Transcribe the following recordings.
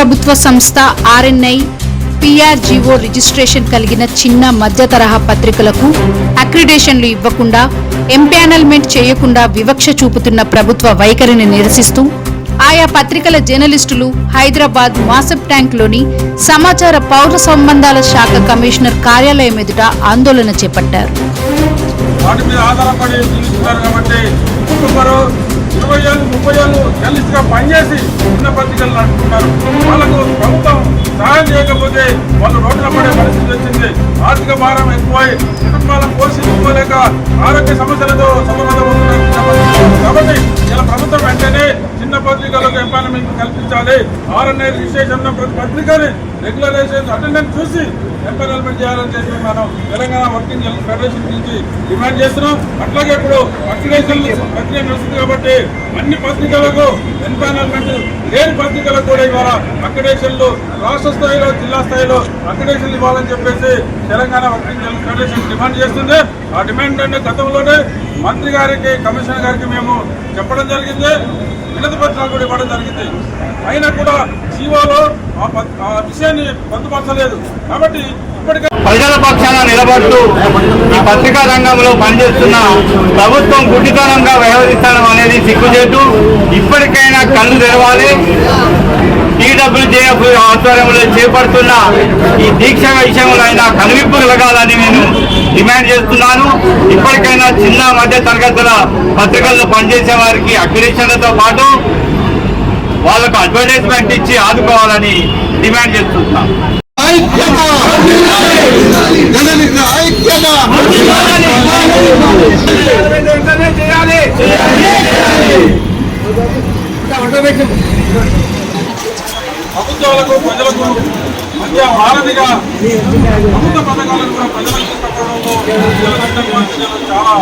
ప్రభుత్వ సంస్థ RNI పిఆర్జీఓ registration కలిగిన చిన్న మధ్య తరహా పత్రికలకు అక్రిడేషన్లు ఇవ్వకుండా ఎంపానల్మెంట్ చేయకుండా వివక్ష చూపుతున్న ప్రభుత్వ వైఖరిని నిరసిస్తూ ఆయా పత్రికల జర్నలిస్టులు హైదరాబాద్ మాసప్ ట్యాంక్లోని సమాచార పౌర సంబంధాల శాఖ కమిషనర్ కార్యాలయం ఎదుట ఆందోళన చేపట్టారు. ఇరవై ఏళ్ళు ముప్పై ఏళ్ళు కలిసిగా పనిచేసి చిన్న పత్రికలు నడుపుతున్నారు. వాళ్ళకు ప్రభుత్వం సహాయం చేయకపోతే వాళ్ళు రోడ్ల పడే పరిస్థితి వచ్చింది. ఆర్థిక భారం ఎక్కువై కుటుంబాలను పోషించుకోలేక ఆరోగ్య సమస్యలతో సమాధానం కాబట్టి పత్రికలకు ఎంపానమెంట్ కల్పించాలి. ఆర్ఎన్ఐ రిజిస్ట్రేషన్ ప్రతి పత్రికని రెగ్యులరైజేషన్ అటెండెన్స్ చూసి ఎంపానల్మెంట్ చేయాలని చెప్పి మనం తెలంగాణ వర్కింగ్ ఫెడరేషన్ నుంచి డిమాండ్ చేస్తున్నాం. అట్లాగే ఇప్పుడు అక్రిడేషన్ ప్రక్రియ నడుస్తుంది కాబట్టి అన్ని పత్రికలకు ఎంపానల్మెంట్ లేని పత్రికలకు కూడా ఇవాళ అక్రిడేషన్లు రాష్ట్ర స్థాయిలో జిల్లా స్థాయిలో అక్రిడేషన్లు ఇవ్వాలని చెప్పేసి తెలంగాణ వర్కింగ్ ఫెడరేషన్ డిమాండ్ చేస్తుంది. ఆ డిమాండ్ అంటే గతంలోనే మంత్రి గారికి కమిషనర్ గారికి మేము చెప్పడం జరిగింది. వినతి పత్రాలు కూడా ఇవ్వడం జరిగింది. అయినా కూడా జీవోలో ఆ విషయాన్ని పొందుపరచలేదు. కాబట్టి ఇప్పటికే ప్రజల పక్షాన నిలబడుతూ ఈ పత్రికా రంగంలో పనిచేస్తున్న ప్రభుత్వం గుడ్డితనంగా వ్యవహరిస్తడం అనేది సిగ్గుచేటు. ఇప్పటికైనా కళ్ళు తెరవాలి. టీడబ్ల్యూజేఎఫ్ ఆధ్వర్యంలో చేపడుతున్న ఈ దీక్ష విషయంలో అయినా కనువిప్పు కలగాలని నేను డిమాండ్ చేస్తున్నాను. ఇప్పటికైనా చిన్న మధ్య తరగతుల పత్రికల్లో పనిచేసే వారికి అక్రిడేషన్లతో పాటు వాళ్ళకు అడ్వర్టైజ్మెంట్ ఇచ్చి ఆదుకోవాలని డిమాండ్ ఐక్యత! ప్రభుత్వాలకు ప్రజలకు మధ్య వారధిగా ప్రభుత్వ పథకాలను కూడా ప్రజలకు తీసుకురావడంలో చాలా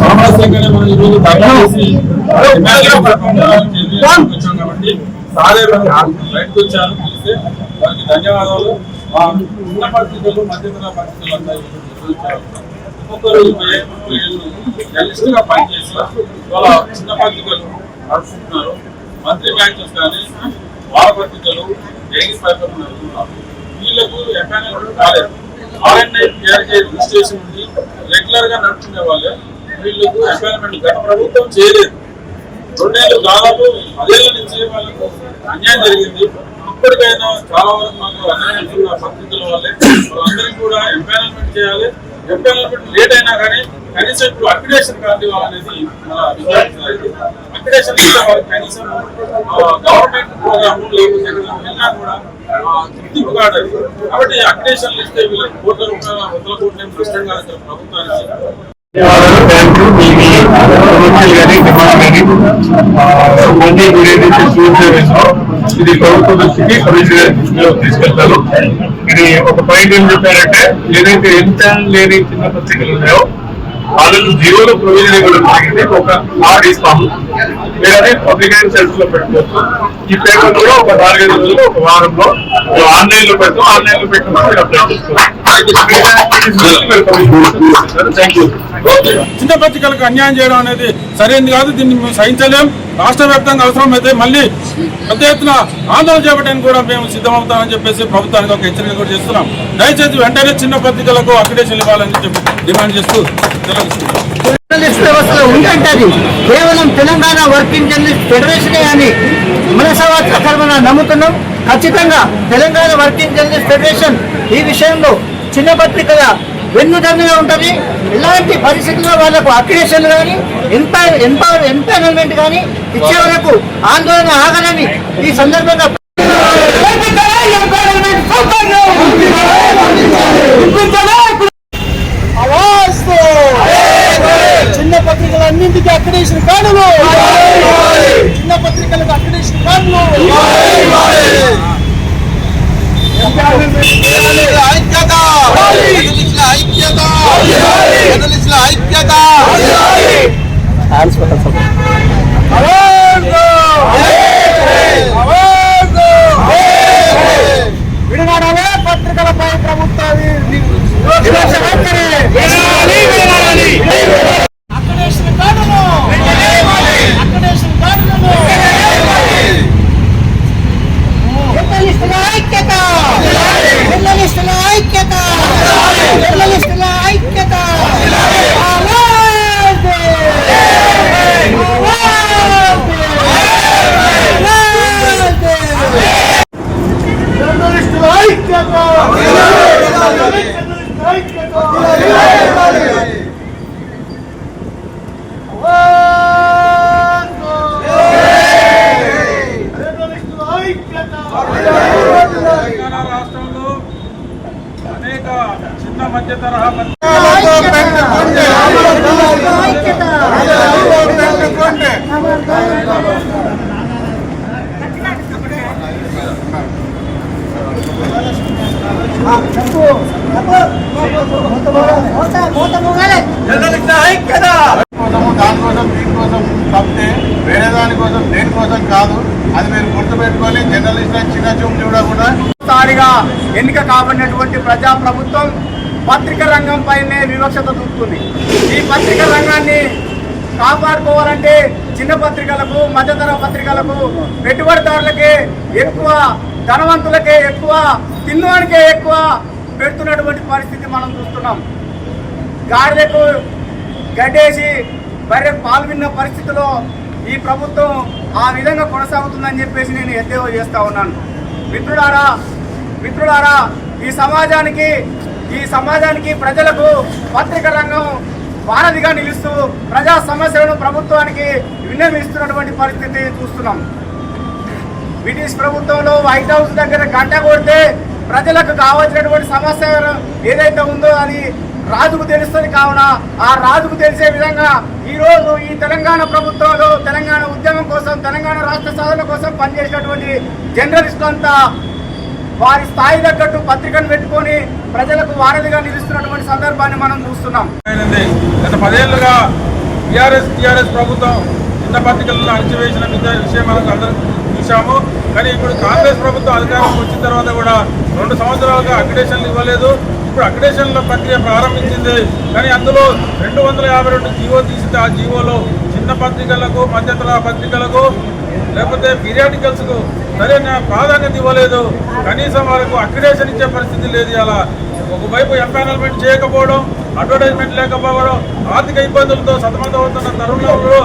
సామరస్యంగానే మనం ఈరోజు ధర్నా వచ్చాం కాబట్టి సారే బయటకు వచ్చారు పిలిస్తే వారికి ధన్యవాదాలు. మా చిన్న పత్రికలు మధ్యతర పరిస్థితులు అంతా ఒక్కొక్కరు ఇరవై జర్నలిస్టుగా పనిచేసి వాళ్ళ చిన్న పత్రికలు నడుపుకుంటున్నారు మంత్రి మ్యాచెస్ కానీ వారపత్రికలు డైలీ పేపర్లు నడుపుతున్నారు వీళ్ళకు ఎఫ్ఐఆర్ కాలేదు ఆర్ఎన్ఐ పిఆర్కే రిజిస్ట్రేషన్ ఉంది. రెగ్యులర్గా నడుపుకునే వాళ్ళే. వీళ్ళకు అపాయింట్మెంట్ గత ప్రభుత్వం చేయలేదు. రెండేళ్ళు దాదాపు పదేళ్ళ నుంచి వాళ్ళకు అన్యాయం జరిగింది. ఇప్పటికైనా చాలా వరకు మాకు అన్యాయం చేస్తున్న పత్రికల వల్లే వాళ్ళందరికీ కూడా ఎంపానల్మెంట్ చేయాలి. ఎంపానల్మెంట్ లేట్ అయినా కానీ కనీసం ఇప్పుడు అక్రిడేషన్ కార్డు అనేది అక్రిడేషన్ కనీసం గవర్నమెంట్ ప్రోగ్రామ్ లేకపోతే వెళ్ళినా కూడా గుర్తింపు కార్డు అది. కాబట్టి అక్రిడేషన్లు ఇస్తే వీళ్ళకి కోట్ల రూపాయల వందల కోట్ల ఏం కాదు ప్రభుత్వానికి. Uh, ఇది ప్రభుత్వ దృష్టికి కమిషనర్ తీసుకెళ్తారు ఇది ఒక పాయింట్ ఏం చెప్పారంటే ఏదైతే ఎంత లేని చిన్న పత్రికలు ఉన్నాయో వాళ్ళకు జీవోలో ప్రయోజనం కూడా జరిగింది. ఒక కార్డ్ ఇస్తాము. లేదంటే పబ్లిక్ సెల్స్లో పెట్టుకోవచ్చు. ఈ పేపర్ కూడా ఒక నాలుగైదు రోజులు ఒక వారంలో ఆన్లైన్లో పెడతాం. ఆన్లైన్లో పెట్టిన మీరు అప్లై చేసుకోవాలి చిన్న పత్రికలకు అన్యాయం చేయడం అనేది సరైనది కాదు. దీన్ని మేము సహించలేం. రాష్ట్ర వ్యాప్తంగా అవసరమైతే మళ్ళీ పెద్ద ఎత్తున ఆందోళన చేపట్టడానికి కూడా మేము సిద్ధమవుతామని చెప్పేసి ప్రభుత్వానికి ఒక హెచ్చరిక కూడా చేస్తున్నాం. దయచేసి వెంటనే చిన్న పత్రికలకు అక్రిడేషన్ ఇవ్వాలని చెప్పి డిమాండ్ చేస్తూ తెలియజేస్తున్నాం జర్నలిస్ట్ వ్యవస్థలో ఉందంటది. కేవలం తెలంగాణ వర్కింగ్ జర్నలిస్ట్ ఫెడరేషనే అని మనసవార్త నమ్ముతున్నాం. ఖచ్చితంగా తెలంగాణ వర్కింగ్ జర్నలిస్ట్ ఫెడరేషన్ ఈ విషయంలో చిన్న పత్రికల వెన్నుదన్నుగా ఉంటుంది. ఇలాంటి పరిస్థితుల్లో వాళ్ళకు అక్రిడేషన్ కానీ ఎంపైర్ ఎంపవర్ ఎంపానల్మెంట్ కానీ ఇచ్చే వరకు ఆందోళన ఆగలని ఈ సందర్భంగా ఆవాజ్తో చిన్న పత్రికలన్నింటికి అక్రిడేషన్ కార్డులు చిన్న పత్రికలకు అక్రిడేషన్ కార్డులు ఐక్యత. ఐక్యత. జర్నలిస్టుల ఐక్యత. రాష్ట్రంలో అనేక చిన్న మధ్య తరహా కోసము దానికోసం దీనికోసం తప్పితే వేరే దానికోసం దేనికోసం కాదు అది మీరు గుర్తుపెట్టుకొని జర్నలిస్టుల చిన్న చూపు చూడకుండా సారిగా ఎన్నిక కాబడినటువంటి ప్రజా ప్రభుత్వం పత్రిక రంగం పైనే వివక్షత చూపుతుంది ఈ పత్రిక రంగాన్ని కాపాడుకోవాలంటే చిన్న పత్రికలకు మధ్యతర పత్రికలకు పెట్టుబడిదారులకే ఎక్కువ ధనవంతులకే ఎక్కువ తిన్నవానికే ఎక్కువ పెడుతున్నటువంటి పరిస్థితి మనం చూస్తున్నాం. గాడిదకు గడ్డేసి బర్రె పాల్గొన్న పరిస్థితిలో ఈ ప్రభుత్వం ఆ విధంగా కొనసాగుతుందని చెప్పేసి నేను ఎద్దేవా చేస్తూ ఉన్నాను. మిత్రులారా మిత్రులారా ఈ సమాజానికి ఈ సమాజానికి ప్రజలకు పత్రిక రంగం వారధిగా నిలుస్తూ ప్రజా సమస్యలను ప్రభుత్వానికి విన్నవిస్తున్నటువంటి పరిస్థితి చూస్తున్నాం. బ్రిటిష్ ప్రభుత్వంలో వైట్ హౌస్ దగ్గర గంట కొడితే ప్రజలకు కావాల్సినటువంటి సమస్య ఏదైతే ఉందో అది రాజుకు తెలుస్తుంది కావున ఆ రాజుకు తెలిసే విధంగా ఈరోజు ఈ తెలంగాణ ప్రభుత్వంలో తెలంగాణ ఉద్యమం కోసం తెలంగాణ రాష్ట్ర సాధన కోసం పనిచేసినటువంటి జర్నలిస్టులంతా వారి స్థాయి తగ్గట్టు పత్రికను పెట్టుకొని ప్రజలకు వారధిగా నిలుస్తున్నటువంటి సందర్భాన్ని మనం చూస్తున్నాం. గత పదేళ్ళుగా టీఆర్ఎస్ టీఆర్ఎస్ ప్రభుత్వం చిన్న పత్రికలను అణచివేసిన విద్య- విషయం మనం చూశాము కానీ ఇప్పుడు కాంగ్రెస్ ప్రభుత్వం అధికారం వచ్చిన తర్వాత కూడా రెండు సంవత్సరాలుగా అక్రిడేషన్లు ఇవ్వలేదు. ఇప్పుడు అక్రిడేషన్ల ప్రక్రియ ప్రారంభించింది. కానీ అందులో రెండు వందల యాభై రెండు జీవో తీసితే ఆ జీవోలో చిన్న పత్రికలకు మధ్యతర పత్రికలకు లేకపోతే పీరియాడికల్స్కు సరైన ప్రాధాన్యత ఇవ్వలేదు. కనీసం వాళ్ళకు అక్రిడేషన్ ఇచ్చే పరిస్థితి లేదు అలా ఒకవైపు ఎంపానల్మెంట్ చేయకపోవడం అడ్వర్టైజ్మెంట్ లేకపోవడం ఆర్థిక ఇబ్బందులతో సతమతమవుతున్న తరుణంలో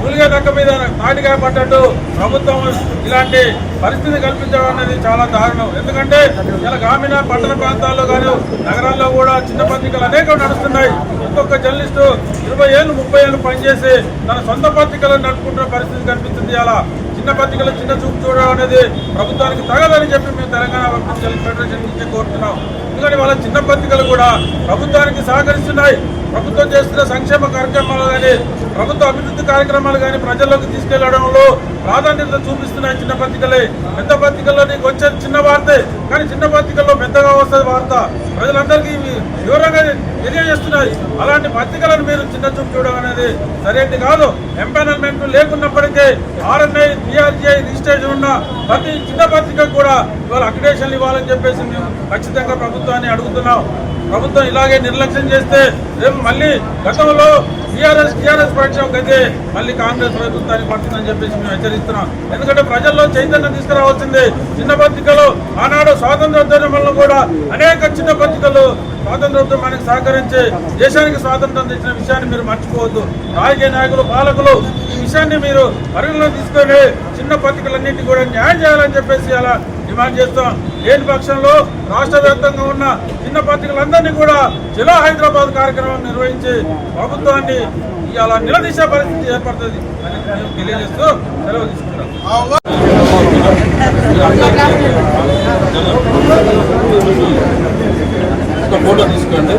మూలిగా నక్క మీద తాటికాయ పడ్డట్టు ప్రభుత్వం ఇలాంటి పరిస్థితి కల్పించడం అనేది చాలా దారుణం. ఎందుకంటే ఇలా గ్రామీణ పట్టణ ప్రాంతాల్లో కానీ నగరాల్లో కూడా చిన్న పత్రికలు అనేక నడుస్తున్నాయి. ఒక్కొక్క జర్నలిస్టు ఇరవై ఏళ్ళు ముప్పై ఏళ్ళు పనిచేసి తన సొంత పత్రికలను నడుపుకుంటున్న పరిస్థితి కనిపిస్తుంది. అలా చిన్న పత్రికలు చిన్న చూపు చూడడం అనేది ప్రభుత్వానికి తగదని చెప్పి మేము తెలంగాణ వర్కింగ్ ఫెడరేషన్ నుంచి కోరుతున్నాం. ఎందుకంటే వాళ్ళ చిన్న పత్రికలు కూడా ప్రభుత్వానికి సహకరిస్తున్నాయి. ప్రభుత్వం చేస్తున్న సంక్షేమ కార్యక్రమాలు కానీ ప్రభుత్వ అభివృద్ధి కార్యక్రమాలు కానీ ప్రజల్లోకి తీసుకెళ్ళడంలో ప్రాధాన్యత చూపిస్తున్నాయి చిన్న పత్రికలే. పెద్ద పత్రికల్లో నీకు వచ్చేది చిన్న వార్తే కానీ చిన్న పత్రికల్లో పెద్దగా వస్తుంది వార్త ప్రజలందరికీ ఇవి వివరంగా తెలియజేస్తున్నాయి. అలాంటి పత్రికలను మీరు చిన్న చూపు చూడడం అనేది సరైనది కాదు. Empanelment లేకున్నప్పటికీ R N I P R G I registration ఉన్న ప్రతి చిన్న పత్రిక కూడా ఇవాళ అక్రిడేషన్లు ఇవ్వాలని చెప్పేసి మేము ఖచ్చితంగా ప్రభుత్వాన్ని అడుగుతున్నాం. ప్రభుత్వం ఇలాగే నిర్లక్ష్యం చేస్తే రేపు మళ్ళీ గతంలో టీఆర్ఎస్ టీఆర్ఎస్ పక్షం అయితే మళ్ళీ కాంగ్రెస్ ప్రభుత్వానికి పడుతుందని చెప్పేసి మేము హెచ్చరిస్తున్నాం. ఎందుకంటే ప్రజల్లో చైతన్యం తీసుకురావాల్సింది. చిన్న పత్రికలు ఆనాడు స్వాతంత్రోద్యమంలో కూడా అనేక చిన్న పత్రికలు స్వాతంత్రోద్యమానికి సహకరించి దేశానికి స్వాతంత్రం తెచ్చిన విషయాన్ని మీరు మర్చిపోవద్దు. రాజకీయ నాయకులు పాలకులు ఈ విషయాన్ని మీరు పరిగణలో తీసుకొని చిన్న పత్రికలన్నింటినీ కూడా న్యాయం చేయాలని చెప్పేసి అలా డిమాండ్ చేస్తాం లేని పక్షంలో రాష్ట్ర వ్యాప్తంగా ఉన్న చిన్న పత్రికలందరినీ కూడా జిల్లా హైదరాబాద్ కార్యక్రమం నిర్వహించి ప్రభుత్వాన్ని ఇలా నిలదీసే పరిస్థితి ఏర్పడుతుంది అని మేము తెలియజేస్తూ సెలవు తీసుకుంటాం ఒక ఫోటో తీసుకోండి.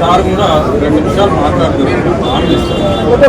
సార్ కూడా రెండు నిమిషాలు మాట్లాడుతున్నారు. ఆన్ చేస్తారు ఓకే